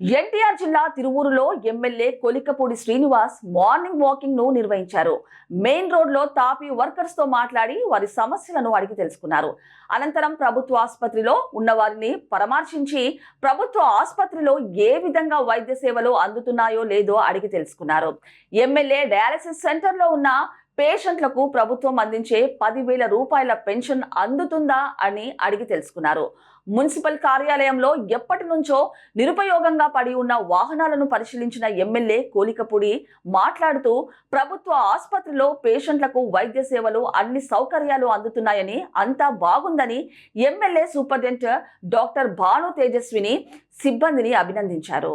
ఎన్టీఆర్ జిల్లా తిరువూరులో MLA Kolikapudi Srinivas morning వాకింగ్ను నిర్వహించారు. మెయిన్ రోడ్లో తాపీ వర్కర్స్తో మాట్లాడి వారి సమస్యలను అడిగి తెలుసుకున్నారు. అనంతరం ప్రభుత్వ ఆసుపత్రిలో ఉన్న వారిని పరామర్శించి ప్రభుత్వ ఆసుపత్రిలో ఏ విధంగా వైద్య సేవలు అందుతున్నాయో లేదో అడిగి తెలుసుకున్నారు. ఎమ్మెల్యే డయాలసిస్ సెంటర్లో ఉన్న పేషెంట్లకు ప్రభుత్వం అందించే పదివేల రూపాయల పెన్షన్ అందుతుందా అని అడిగి తెలుసుకున్నారు. మున్సిపల్ కార్యాలయంలో ఎప్పటి నుంచో నిరుపయోగంగా పడి ఉన్న వాహనాలను పరిశీలించిన ఎమ్మెల్యే కోలికపూడి మాట్లాడుతూ ప్రభుత్వ ఆసుపత్రిలో పేషెంట్లకు వైద్య సేవలు అన్ని సౌకర్యాలు అందుతున్నాయని అంతా బాగుందని MLA superintendent doctor Bhanu Tejaswini సిబ్బందిని అభినందించారు.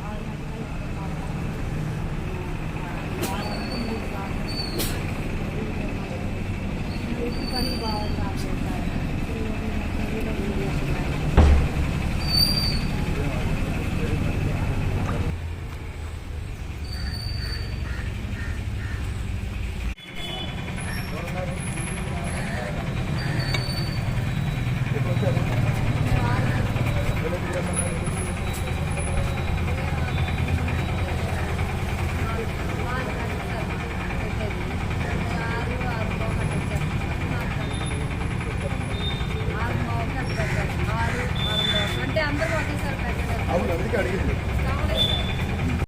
ശരിക്കും